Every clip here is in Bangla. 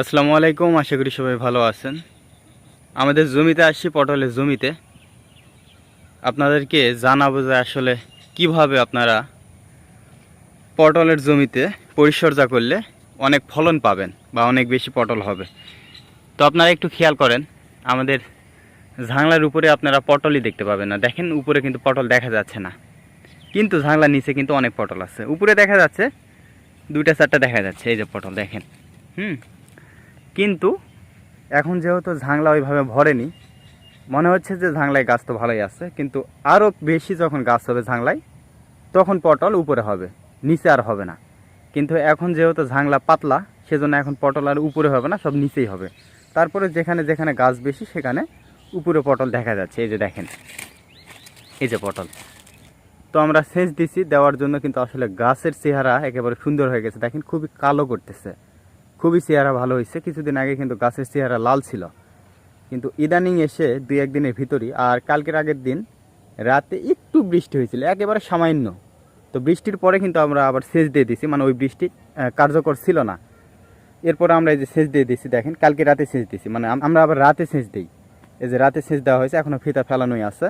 আসসালামু আলাইকুম, আশা করি সবাই ভালো আছেন। আমাদের জমিতে আসছি, পটলের জমিতে। আপনাদেরকে জানাব যে আসলে কীভাবে আপনারা পটলের জমিতে পরিচর্যা করলে অনেক ফলন পাবেন বা অনেক বেশি পটল হবে। তো আপনারা একটু খেয়াল করেন, আমাদের ঝাংলার উপরে আপনারা পটলই দেখতে পাবেন না। দেখেন, উপরে কিন্তু পটল দেখা যাচ্ছে না। কিন্তু ঝাংলার নিচে কিন্তু অনেক পটল আছে। উপরে দেখা যাচ্ছে, দুইটা, চারটা দেখা যাচ্ছে। এই যে পটল, দেখেন। হুম? কিন্তু এখন যেহেতু ঝাংলা ওইভাবে ভরেনি, মনে হচ্ছে যে ঝাংলায় গাছ তো ভালোই আছে, কিন্তু আরও বেশি যখন গাছ হবে ঝাংলায়, তখন পটল উপরে হবে, নিচে আর হবে না। কিন্তু এখন যেহেতু ঝাংলা পাতলা, সেজন্য এখন পটল আর উপরে হবে না, সব নিচেই হবে। তারপরে যেখানে যেখানে গাছ বেশি, সেখানে উপরে পটল দেখা যাচ্ছে, এই যে দেখেন। এই যে পটল। তো আমরা সেচ দিছি, দেওয়ার জন্য কিন্তু আসলে গাছের চেহারা একেবারে সুন্দর হয়ে গেছে। দেখেন খুবই কালো করতেছে। খুবই চেহারা ভালো হয়েছে। কিছুদিন আগে কিন্তু গাছের চেহারা লাল ছিল। কিন্তু ইদানিং এসে দুই একদিনের ভিতরই, আর কালকের আগের দিন রাতে একটু বৃষ্টি হয়েছিল, একেবারে সামান্য। তো বৃষ্টির পরে কিন্তু আমরা আবার সেচ দিয়ে দিছি মানে ওই বৃষ্টি কার্যকর ছিল না। এরপরে আমরা এই যে সেচ দিয়ে দিছি দেখেন, কালকে রাতে সেচ দিছি মানে আমরা আবার রাতে সেচ দিই। এই যে রাতে সেচ দেওয়া হয়েছে এখনও ফিতা ফেলানোই আছে।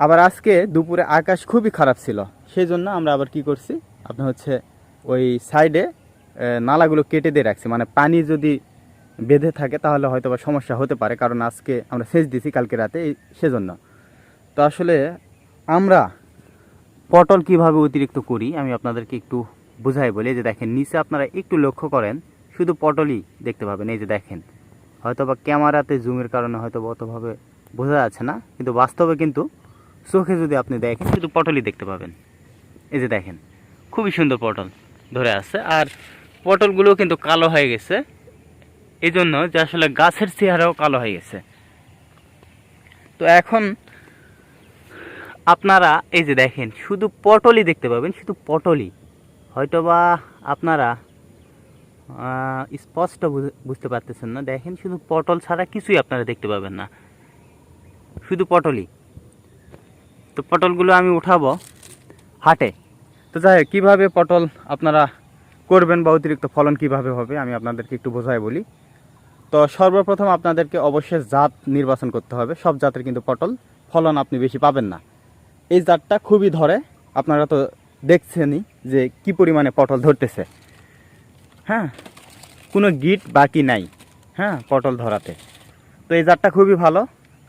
আবার আজকে দুপুরে আকাশ খুবই খারাপ ছিল, সেই জন্য আমরা আবার কি করছি, আপনার হচ্ছে ওই সাইডে নালাগুলো কেটে দিয়ে রাখছি। মানে পানি যদি বেঁধে থাকে তাহলে হয়তো বা সমস্যা হতে পারে, কারণ আজকে আমরা সেচ দিছি কালকে রাতে সেজন্য। তো আসলে আমরা পটল কীভাবে অতিরিক্ত করি, আমি আপনাদেরকে একটু বুঝাই বলি। যে দেখেন, নিচে আপনারা একটু লক্ষ্য করেন, শুধু পটলই দেখতে পাবেন। এই যে দেখেন হয়তো বা ক্যামেরাতে জুমের কারণে হয়তো অতভাবে বোঝা যাচ্ছে না, কিন্তু বাস্তবে কিন্তু চোখে যদি আপনি দেখেন, শুধু পটলই দেখতে পাবেন। এই যে দেখেন, খুবই সুন্দর পটল ধরে আছে। আর পটলগুলো কিন্তু কালো হয়ে গেছে। এই জন্য যে আসলে গাছের চেহারাও কালো হয়ে গেছে। তো এখন আপনারা এই যে দেখেন, শুধু পটলই দেখতে পাবেন, শুধু পটলই। হয়তোবা আপনারা স্পষ্ট বুঝ- বুঝতে পারতেছেন না। দেখেন, শুধু পটল ছাড়া কিছুই আপনারা দেখতে পাবেন না। শুধু পটলই। তো পটলগুলো আমি উঠাবো হাটে। তো যাই কীভাবে পটল আপনারা করবেন বা অতিরিক্ত ফলন কীভাবে হবে, আমি আপনাদেরকে একটু বোঝাই বলি। তো সর্বপ্রথম আপনাদেরকে অবশ্যই জাত নির্বাচন করতে হবে। সব জাতের কিন্তু পটল, ফলন আপনি বেশি পাবেন না। এই জাতটা খুবই ধরে, আপনারা তো দেখছেনই যে কি পরিমাণে পটল ধরতেছে। হ্যাঁ কোনো গিট বাকি নাই হ্যাঁ পটল ধরাতে। তো এই জাতটা খুবই ভালো।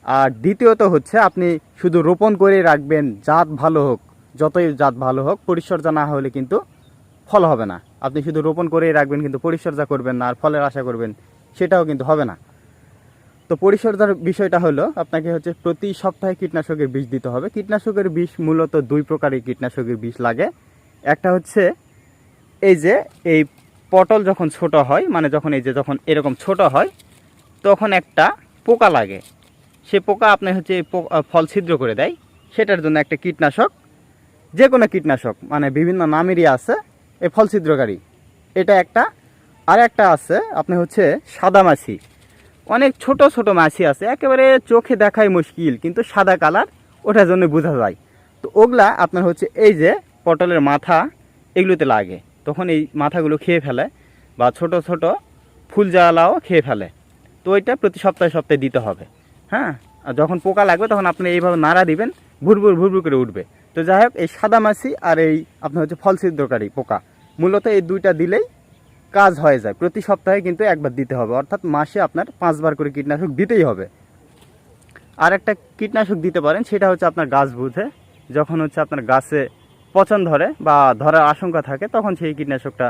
আর দ্বিতীয়ত হচ্ছে, আপনি শুধু রোপণ করে রাখবেন, জাত ভালো হোক, যতই জাত ভালো হোক, পরিচর্যা না হলে কিন্তু ফল হবে না। আপনি শুধু রোপণ করেই রাখবেন, কিন্তু পরিচর্যা করবেন না, আর ফলের আশা করবেন, সেটাও কিন্তু হবে না। তো পরিচর্যার বিষয়টা হলো, আপনাকে হচ্ছে প্রতি সপ্তাহে কীটনাশকের বিষ দিতে হবে। কীটনাশকের বিষ মূলত দুই প্রকারের কীটনাশকের বিষ লাগে। একটা হচ্ছে এই যে, এই পটল যখন ছোট হয় মানে যখন এই যে যখন এরকম ছোট হয়, তখন একটা পোকা লাগে। সে পোকা আপনি হচ্ছে ফল ছিদ্র করে দেয়। সেটার জন্য একটা কীটনাশক যে কোনো কীটনাশক মানে বিভিন্ন নামেরই আছে। এই ফল ছিদ্রকারী এটা একটা। আর একটা আছে, আপনি হচ্ছে সাদা মাছি। অনেক ছোট ছোট মাছি আছে, একেবারে চোখে দেখাই মুশকিল, কিন্তু সাদা কালার, ওটার জন্য বোঝা যায়। তো ওগুলা আপনার হচ্ছে এই যে পটলের মাথা, এগুলোতে লাগে। তখন এই মাথাগুলো খেয়ে ফেলে বা ছোট ছোট ফুল জ্বালাও খেয়ে ফেলে। তো ওইটা প্রতি সপ্তাহে সপ্তাহে দিতে হবে। হ্যাঁ? আর যখন পোকা লাগবে, তখন আপনি এইভাবে নাড়া দিবেন, ভুরভুর ভুরভুর করে উঠবে। তো যাই হোক, এই সাদা মাছি আর এই আপনার হচ্ছে ফল ছিদ্রকারী পোকা। মূলত এই দুইটা দিলেই কাজ হয়ে যায়। প্রতি সপ্তাহে কিন্তু একবার দিতে হবে। অর্থাৎ মাসে আপনার পাঁচবার করে কীটনাশক দিতেই হবে। আর একটা কীটনাশক দিতে পারেন, সেটা হচ্ছে আপনার গাছ বুঝে। যখন হচ্ছে আপনার গাছে পচন ধরে বা ধরার আশঙ্কা থাকে, তখন সেই কীটনাশকটা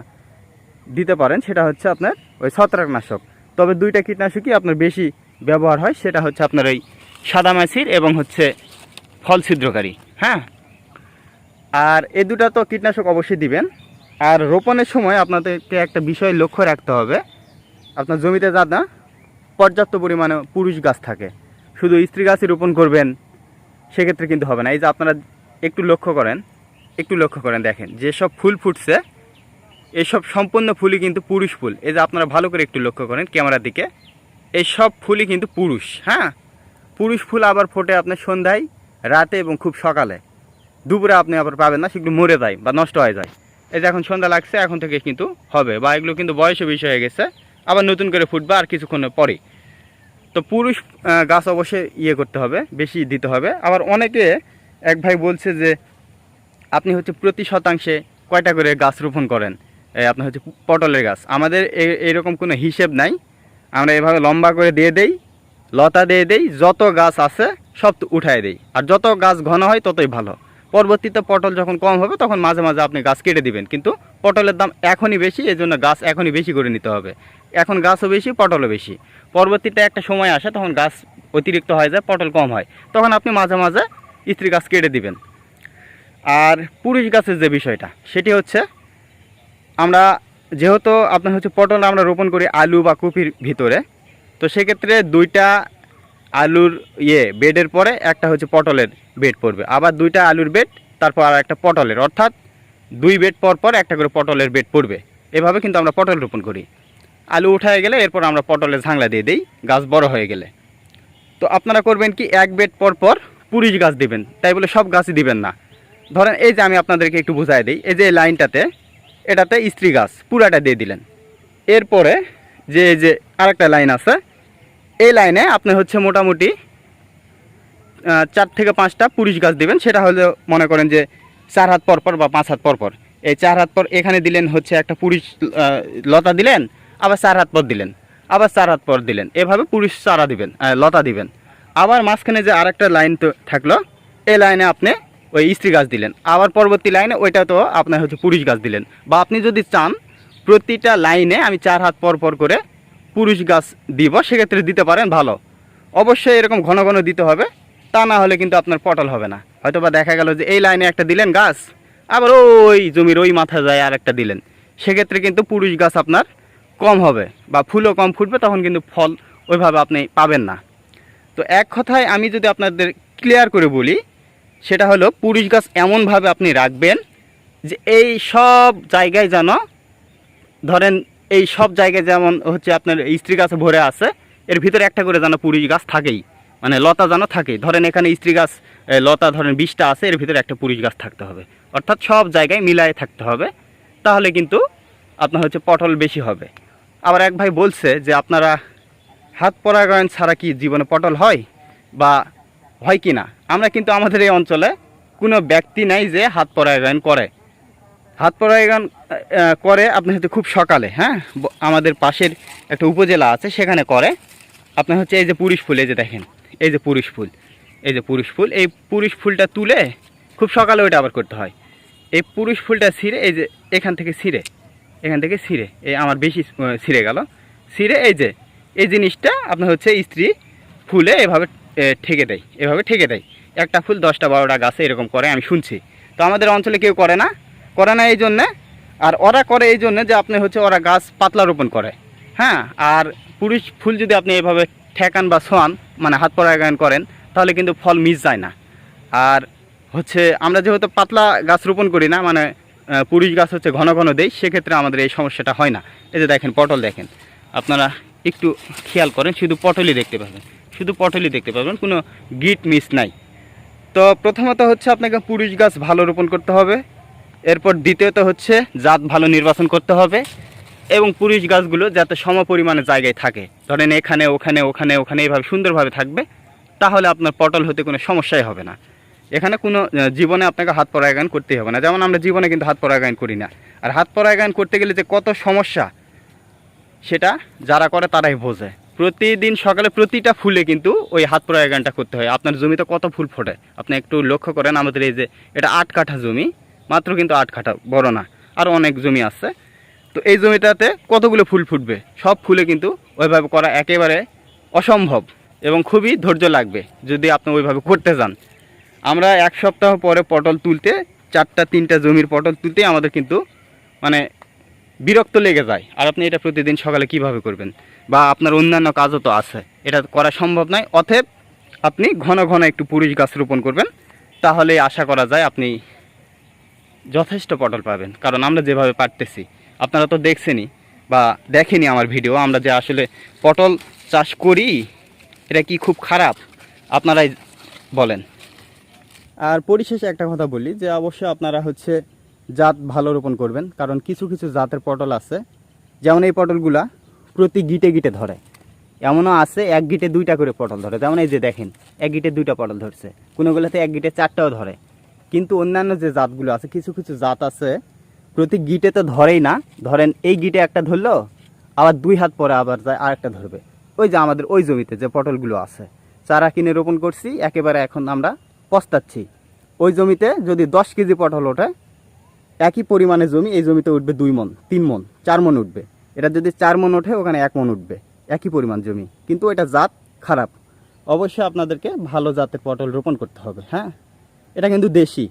দিতে পারেন। সেটা হচ্ছে আপনার ওই ছত্রাকনাশক। তবে দুইটা কীটনাশকই আপনার বেশি ব্যবহার হয়, সেটা হচ্ছে আপনার ওই সাদা মাছির এবং হচ্ছে ফল ছিদ্রকারী হ্যাঁ? আর এ দুটা তো কীটনাশক অবশ্যই দিবেন। আর রোপণের সময় আপনাদেরকে একটা বিষয় লক্ষ্য রাখতে হবে। আপনার জমিতে যাতে না, পর্যাপ্ত পরিমাণে পুরুষ গাছ থাকে। শুধু স্ত্রী গাছই রোপণ করবেন, সেক্ষেত্রে কিন্তু হবে না। এই যে আপনারা একটু লক্ষ্য করেন, একটু লক্ষ্য করেন দেখেন, যেসব ফুল ফুটছে, এসব সম্পূর্ণ ফুলই কিন্তু পুরুষ ফুল। এই যে আপনারা ভালো করে একটু লক্ষ্য করেন ক্যামেরার দিকে, এই সব ফুলই কিন্তু পুরুষ হ্যাঁ? পুরুষ ফুল আবার ফোটে আপনার সন্ধ্যায়, রাতে এবং খুব সকালে। দুপুরে আপনি আবার পাবেন না, সেগুলো মরে যায় বা নষ্ট হয়ে যায়। এই যে এখন সন্ধ্যা লাগছে, এখন থেকে কিন্তু হবে। বা এগুলো কিন্তু বয়সে বেশি হয়ে গেছে। আবার নতুন করে ফুটবে আর কিছুক্ষণ পরে। তো পুরুষ গাছ অবশ্যই ইয়ে করতে হবে, বেশি দিতে হবে। আবার অনেকে, এক ভাই বলছে যে, আপনি হচ্ছে প্রতি শতাংশে কয়টা করে গাছ রোপণ করেন? আপনার হচ্ছে পটলের গাছ। আমাদের এরকম কোনো হিসেব নাই। আমরা এভাবে লম্বা করে দিয়ে দেই, লতা দিয়ে দেই, যত গাছ আছে সব উঠায় দেই। আর যত গাছ ঘন হয় ততই ভালো। পরবর্তীতে পটল যখন কম হবে, তখন মাঝে মাঝে আপনি গাছ কেটে দিবেন। কিন্তু পটলের দাম এখনই বেশি এই জন্য গাছ এখনই বেশি করে নিতে হবে। এখন গাছও বেশি, পটলও বেশি। পরবর্তীতে একটা সময় আসে, তখন গাছ অতিরিক্ত হয়ে যায়, পটল কম হয়। তখন আপনি মাঝে মাঝে স্ত্রী গাছ কেটে দিবেন। আর পুরুষ গাছের যে বিষয়টা, সেটি হচ্ছে আমরা যেহেতু আপনার হচ্ছে পটল আমরা রোপণ করি আলু বা কপির ভিতরে, তো সেক্ষেত্রে দুইটা আলুর ইয়ে বেডের পরে একটা হচ্ছে পটলের বেড পড়বে। আবার দুইটা আলুর বেড, তারপর আর একটা পটলের। অর্থাৎ দুই বেড পর পর একটা করে পটলের বেড পড়বে। এভাবে কিন্তু আমরা পটল রোপণ করি। আলু উঠায় গেলে এরপর আমরা পটলের ঝাংলা দিয়ে দিই, গাছ বড় হয়ে গেলে। তো আপনারা করবেন কি, এক বেড পর পর পুরিশ গাছ দিবেন। তাই বলে সব গাছই দিবেন না। ধরেন এই যে আমি আপনাদেরকে একটু বুঝাই দিই, এই যে লাইনটাতে, এটাতে স্ত্রী গাছ, পুরাটা দিয়ে দিলেন। এরপরে যে যে আরেকটা লাইন আছে এই লাইনে আপনি হচ্ছে মোটামুটি চার থেকে পাঁচটা পুরিশ গাছ দিবেন। সেটা হলে মনে করেন যে চার হাত পর পর বা পাঁচ হাত পর পর। এই চার হাত পর এখানে দিলেন হচ্ছে একটা পুরুষ লতা দিলেন, আবার চার হাত পর দিলেন, আবার চার হাত পর দিলেন। এভাবে পুরুষ চারা দিবেন লতা দিবেন। আবার মাঝখানে যে আরেকটা লাইন তো থাকল, এই লাইনে আপনি ওই স্ত্রী গাছ দিলেন। আবার পরবর্তী লাইনে ওইটা তো আপনার হচ্ছে পুরুষ গাছ দিলেন। বা আপনি যদি চান, প্রতিটা লাইনে আমি চার হাত পর পর করে পুরুষ গাছ দিব, সেক্ষেত্রে দিতে পারেন, ভালো। অবশ্যই এরকম ঘন ঘন দিতে হবে, তা না হলে কিন্তু আপনার পটল হবে না। হয়তো বা দেখা গেল যে এই লাইনে একটা দিলেন গাছ, আবার ওই জমির ওই মাথা যায় আর একটা দিলেন। সেক্ষেত্রে কিন্তু পুরুষ গাছ আপনার কম হবে বা ফুলও কম ফুটবে, তখন কিন্তু ফল ওইভাবে আপনি পাবেন না। তো এক কথায় আমি যদি আপনাদের ক্লিয়ার করে বলি, সেটা হলো পুরুষ গাছ এমনভাবে আপনি রাখবেন যে এই সব জায়গায় যেন ধরেন এই সব জায়গায় যেমন হচ্ছে আপনার স্ত্রী গাছ ভরে আছে, এর ভিতরে একটা করে যেন পুরুষ গাছ থাকেই। মানে লতা যেন থাকেই ধরেন এখানে স্ত্রী গাছ লতা ধরেন বিষটা আছে, এর ভিতরে একটা পুরুষ গাছ থাকতে হবে। অর্থাৎ সব জায়গায় মিলায়ে থাকতে হবে। তাহলে কিন্তু আপনার হচ্ছে পটল বেশি হবে। আবার এক ভাই বলছে যে, আপনারা হাত পরাগায়ন ছাড়া কি জীবনে পটল হয় বা হয় কি না? আমরা কিন্তু আমাদের এই অঞ্চলে কোনো ব্যক্তি নাই যে হাত পরাগায়ন করে। হাত আহ, করে আপনি হচ্ছে খুব সকালে হ্যাঁ? আমাদের পাশের একটা উপজেলা আছে সেখানে করে। আপনার হচ্ছে এই যে পুরুষ ফুল এই যে দেখেন এই যে পুরুষ ফুল এই যে পুরুষ ফুল এই পুরুষ ফুলটা তুলে খুব সকালে ওইটা আবার করতে হয়। এই পুরুষ ফুলটা ছিঁড়ে এই যে এখান থেকে ছিঁড়ে এখান থেকে ছিঁড়ে এই আমার বেশি ছিঁড়ে গেল। ছিঁড়ে এই যে এই জিনিসটা আপনার হচ্ছে স্ত্রী ফুলে এভাবে ঠেকে দেয় এভাবে ঠেকে দেয়। একটা ফুল দশটা বারোটা গাছে এরকম করে আমি শুনছি। তো আমাদের অঞ্চলে কেউ করে না। করে না এই জন্যে, আর ওরা করে এই জন্যে যে আপনি হচ্ছে ওরা গাছ পাতলা রোপণ করে। হ্যাঁ আর পুরুষ ফুল যদি আপনি এভাবে ঠেকান বা ছোঁয়ান মানে হাত পরাগায়ন করেন, তাহলে কিন্তু ফল মিস যায় না। আর হচ্ছে আমরা যেহেতু পাতলা গাছ রোপণ করি না মানে পুরুষ গাছ হচ্ছে ঘন ঘন দেই, সেক্ষেত্রে আমাদের এই সমস্যাটা হয় না। এই যে দেখেন, পটল দেখেন। আপনারা একটু খেয়াল করেন, শুধু পটলই দেখতে পাবেন। শুধু পটলই দেখতে পাবেন, কোনো গিট মিস নাই। তো প্রথমত হচ্ছে আপনাকে পুরুষ গাছ ভালো রোপণ করতে হবে। এরপর দ্বিতীয়ত হচ্ছে জাত ভালো নির্বাচন করতে হবে এবং পুরুষ গাছগুলো যাতে সম পরিমাণে জায়গায় থাকে। ধরেন এখানে, ওখানে ওখানে ওখানে এইভাবে সুন্দরভাবে থাকবে, তাহলে আপনার পটল হতে কোনো সমস্যাই হবে না। এখানে কোনো জীবনে আপনাকে হাত পরাগায়ন করতেই হবে না। যেমন আমরা জীবনে কিন্তু হাত পরাগায়ন করি না। আর হাত পরাগায়ন করতে গেলে যে কত সমস্যা, সেটা যারা করে তারাই বোঝে। প্রতিদিন সকালে প্রতিটা ফুলে কিন্তু ওই হাত পরাগায়নটা করতে হয়। আপনার জমিতে কত ফুল ফোটে? আপনি একটু লক্ষ্য করেন, আমাদের এই যে এটা আট কাঠা জমি মাত্র কিন্তু আট কাঠা, বড় না আরও অনেক জমি আছে। তো এই জমিটাতে কতগুলো ফুল ফুটবে, সব ফুলে কিন্তু ওইভাবে করা একেবারে অসম্ভব এবং খুবই ধৈর্য লাগবে যদি আপনি ওইভাবে করতে যান। আমরা এক সপ্তাহ পরে পটল তুলতে, চারটা, তিনটা জমির পটল তুলতে আমাদের কিন্তু মানে বিরক্ত লেগে যায়। আর আপনি এটা প্রতিদিন সকালে কীভাবে করবেন? বা আপনার অন্যান্য কাজও তো আছে, এটা করা সম্ভব নয়। অতএব আপনি ঘন ঘন একটু পুরুষ গাছ রোপণ করবেন তাহলে আশা করা যায় আপনি যথেষ্ট পটল পাবেন, কারণ আমরা যেভাবে পারতেছি। আপনারা তো দেখছেনই বা দেখেনি আমার ভিডিও, আমরা যে আসলে পটল চাষ করি, এটা কি খুব খারাপ? আপনারাই বলেন। আর পরিশেষে একটা কথা বলি, যে অবশ্যই আপনারা হচ্ছে জাত ভালো রোপণ করবেন, কারণ কিছু কিছু জাতের পটল আছে, যেমন এই পটলগুলা প্রতি গিটে গিটে ধরে। এমনও আছে, এক গিটে দুইটা করে পটল ধরে। যেমন এই যে দেখেন, এক গিটে দুইটা পটল ধরছে। কোনোগুলোতে এক গিটে চারটাও ধরে। কিন্তু অন্যান্য যে জাতগুলো আছে, কিছু কিছু জাত আছে, প্রতি গিটে তো ধরেই না। ধরেন এই গিটে একটা ধরলো, আবার দুই হাত পরে আবার যায় আর একটা ধরবে। ওই যে আমাদের ওই জমিতে যে পটলগুলো আছে, চারা কিনে রোপণ করছি, একেবারে এখন আমরা পস্তাচ্ছি। ওই জমিতে যদি দশ কেজি পটল ওঠে, একই পরিমাণে জমি এই জমিতে উঠবে দুই মন, তিন মন, চার মন উঠবে। এটা যদি চার মন ওঠে, ওখানে এক মন উঠবে, একই পরিমাণ জমি। কিন্তু এটা জাত খারাপ। অবশ্যই আপনাদেরকে ভালো জাতের পটল রোপণ করতে হবে হ্যাঁ? এটা কিন্তু দেশি।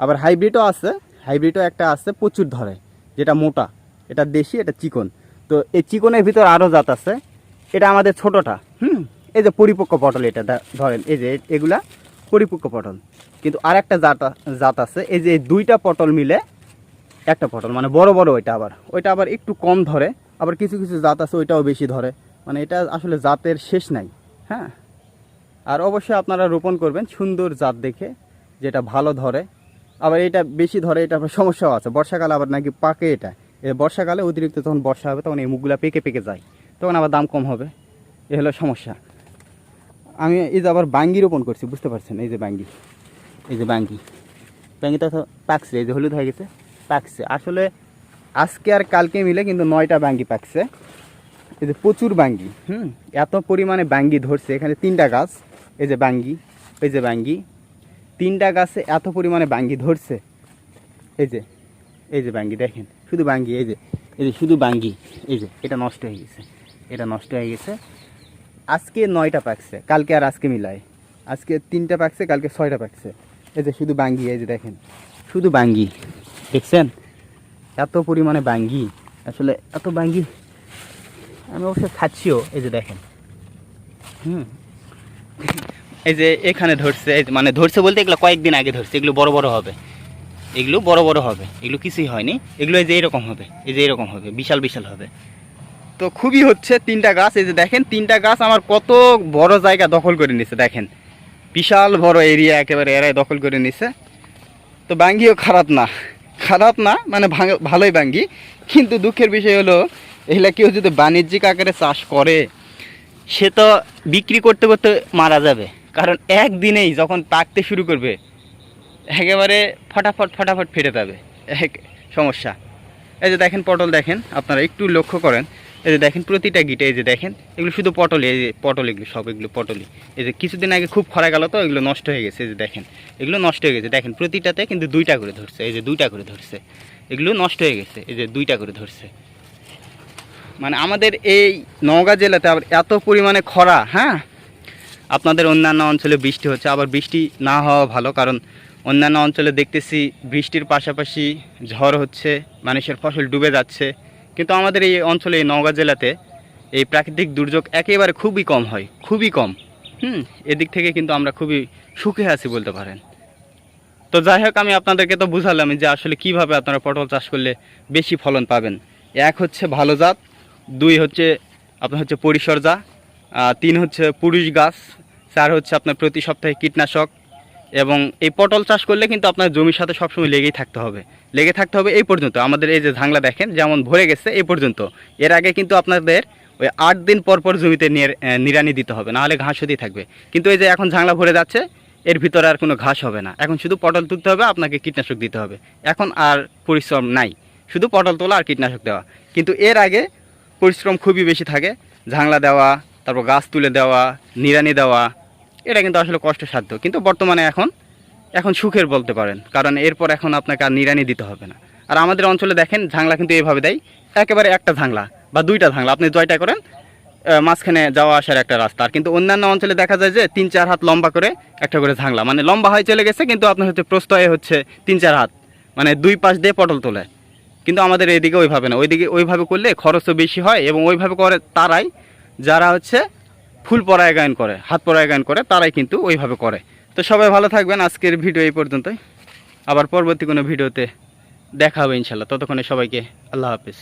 আবার হাইব্রিডও আছে হাইব্রিডও একটা আছে প্রচুর ধরে, যেটা মোটা। এটা দেশি, এটা চিকন। তো এই চিকনের ভিতর আরও জাত আছে। এটা আমাদের ছোটটা, হুম? এই যে পরিপক্ক পটল এটা ধরেন, এই যে এগুলা পরিপক্ক পটল। কিন্তু আর একটা জাত জাত আছে, এই যে দুইটা পটল মিলে একটা পটল মানে বড় বড় ওইটা আবার। ওইটা আবার একটু কম ধরে, আবার কিছু কিছু জাত আছে, ওইটাও বেশি ধরে। মানে এটা আসলে জাতের শেষ নাই হ্যাঁ? আর অবশ্যই আপনারা রোপণ করবেন সুন্দর জাত দেখে। যেটা ভালো ধরে, আবার এটা বেশি ধরে, এটা আবার সমস্যাও আছে। বর্ষাকালে আবার নাকি পাকে এটা। বর্ষাকালে অতিরিক্ত যখন বর্ষা হবে, তখন এই মুখগুলা পেকে পেকে যায়। তখন আবার দাম কম হবে। এ হলো সমস্যা। আমি এই যে আবার বাঙ্গি রোপণ করছি, বুঝতে পারছেন? এই যে বাঙ্গি। এই যে বাঙ্গি। বাঙ্গিটা তো পাকছে, এই যে হলুদ হয়ে গেছে, পাকছে। আসলে আজকে আর কালকে মিলে কিন্তু নয়টা বাঙ্গি পাকছে। এই যে প্রচুর বাঙ্গি, হুম? এত পরিমাণে বাঙ্গি ধরছে। এখানে তিনটা গাছ, এই যে বাঙ্গি, এই যে বাঙ্গি। তিনটা গাছে এত পরিমাণে বাঙ্গি ধরছে। এই যে এই যে বাঙ্গি দেখেন, শুধু বাঙ্গি, এই যে এই যে শুধু বাঙ্গি, এই যে, এটা নষ্ট হয়ে গেছে, এটা নষ্ট হয়ে গেছে। আজকে নয়টা পাকছে, কালকে আর আজকে মিলায়। আজকে তিনটা পাকছে, কালকে ছয়টা পাকছে। এই যে শুধু বাঙ্গি, এই যে দেখেন, শুধু বাঙ্গি, দেখছেন? এত পরিমাণে বাঙ্গি, আসলে এত বাঙ্গি, আমি অবশ্য খাচ্ছিও, এই যে দেখেন। হুম এই যে এখানে ধরছে মানে ধরছে বলতে এগুলো কয়েকদিন আগে ধরছে, এগুলো বড় বড় হবে। এগুলো বড় বড় হবে, এগুলো কিছুই হয়নি। এগুলো এই যে এরকম হবে, এই যে এরকম হবে, বিশাল বিশাল হবে। তো খুবই হচ্ছে তিনটা গাছ, এই যে দেখেন তিনটা গাছ আমার কত বড় জায়গা দখল করে নিছে, দেখেন। বিশাল বড় এরিয়া একেবারে, এরাই দখল করে নিছে। তো বাঙ্গিও খারাপ না খারাপ না মানে ভালোই বাঙ্গি কিন্তু দুঃখের বিষয় হলো, এগুলা কেউ যদি বাণিজ্যিক আকারে চাষ করে, সে তো বিক্রি করতে করতে মারা যাবে। কারণ একদিনেই যখন পাকতে শুরু করবে, একেবারে ফটাফট ফটাফট ফেটে যাবে। এক সমস্যা। এই যে দেখেন পটল দেখেন, আপনারা একটু লক্ষ্য করেন। এই যে দেখেন প্রতিটা গিটে, এই যে দেখেন, এগুলো শুধু পটলই, এই যে পটল এগুলো, সব এগুলো পটলই। এই যে কিছুদিন আগে খুব খরা গেল তো, এগুলো নষ্ট হয়ে গেছে, এই যে দেখেন। এগুলো নষ্ট হয়ে গেছে। দেখেন প্রতিটাতে কিন্তু দুইটা করে ধরছে, এই যে দুইটা করে ধরছে। এগুলো নষ্ট হয়ে গেছে, এই যে দুইটা করে ধরছে। মানে আমাদের এই নওগাঁ জেলাতে আবার এত পরিমাণে খরা হ্যাঁ? আপনাদের অন্যান্য অঞ্চলে বৃষ্টি হচ্ছে আবার বৃষ্টি না হওয়া ভালো কারণ অন্যান্য অঞ্চলে দেখতেছি বৃষ্টির পাশাপাশি ঝড় হচ্ছে মানুষের ফসল ডুবে যাচ্ছে। কিন্তু আমাদের এই অঞ্চলে এই নওগাঁ জেলাতে এই প্রাকৃতিক দুর্যোগ একেবারে খুবই কম হয় খুবই কম। হুম এদিক থেকে কিন্তু আমরা খুবই সুখে আছি বলতে পারেন। তো যাই হোক আমি আপনাদেরকে তো বুঝালাম যে আসলে কীভাবে আপনারা পটল চাষ করলে বেশি ফলন পাবেন। এক হচ্ছে ভালো জাত দুই হচ্ছে আপনার হচ্ছে পরিচর্যা আহ, তিন হচ্ছে পুরুষ গাছ চার হচ্ছে আপনার প্রতি সপ্তাহে কীটনাশক এবং এই পটল চাষ করলে কিন্তু আপনার জমির সাথে সবসময় লেগেই থাকতে হবে। লেগে থাকতে হবে এই পর্যন্ত। আমাদের এই যে ঝাংলা দেখেন যেমন ভরে গেছে এই পর্যন্ত। এর আগে কিন্তু আপনাদের ওই আট দিন পর পর জমিতে নির- আহ, নিড়ানি দিতে হবে নাহলে ঘাস হতেই থাকবে। কিন্তু এই যে এখন ঝাংলা ভরে যাচ্ছে এর ভিতরে আর কোনো ঘাস হবে না। এখন শুধু পটল তুলতে হবে আপনাকে কীটনাশক দিতে হবে। এখন আর পরিশ্রম নাই। শুধু পটল তোলা আর কীটনাশক দেওয়া। কিন্তু এর আগে পরিশ্রম খুবই বেশি থাকে। ঝাংলা দেওয়া তারপর গাছ তুলে দেওয়া নিড়ানি দেওয়া এটা কিন্তু আসলে কষ্টসাধ্য। কিন্তু বর্তমানে এখন এখন সুখের বলতে পারেন। কারণ এরপর এখন আপনাকে আর নিড়ানি দিতে হবে না। আর আমাদের অঞ্চলে দেখেন, ঝাংলা কিন্তু এইভাবে দেয়। একেবারে একটা ঝাংলা বা দুইটা ঝাংলা। আপনি জয়টা করেন মাঝখানে যাওয়া আসার একটা রাস্তা। আর কিন্তু অন্যান্য অঞ্চলে দেখা যায় যে তিন, চার হাত লম্বা করে একটা করে ঝাংলা। মানে লম্বা হয়ে চলে গেছে, কিন্তু আপনার হচ্ছে প্রস্তয়ে হচ্ছে তিন, চার হাত। মানে দুই পাশ দিয়ে পটল তোলে। কিন্তু আমাদের এদিকে ওইভাবে না। ওইদিকে ওইভাবে করলে খরচও বেশি হয় এবং ওইভাবে করে তারাই, যারা হচ্ছে ফুল পরাগায়ন করে, হাত পরাগায়ন করে, তারাই কিন্তু ওইভাবে করে। তো সবাই ভালো থাকবেন, আজকের ভিডিও এই পর্যন্তই। আবার পরবর্তী কোনো ভিডিওতে দেখা হবে ইনশাল্লাহ। ততক্ষণে সবাইকে আল্লাহ হাফিজ।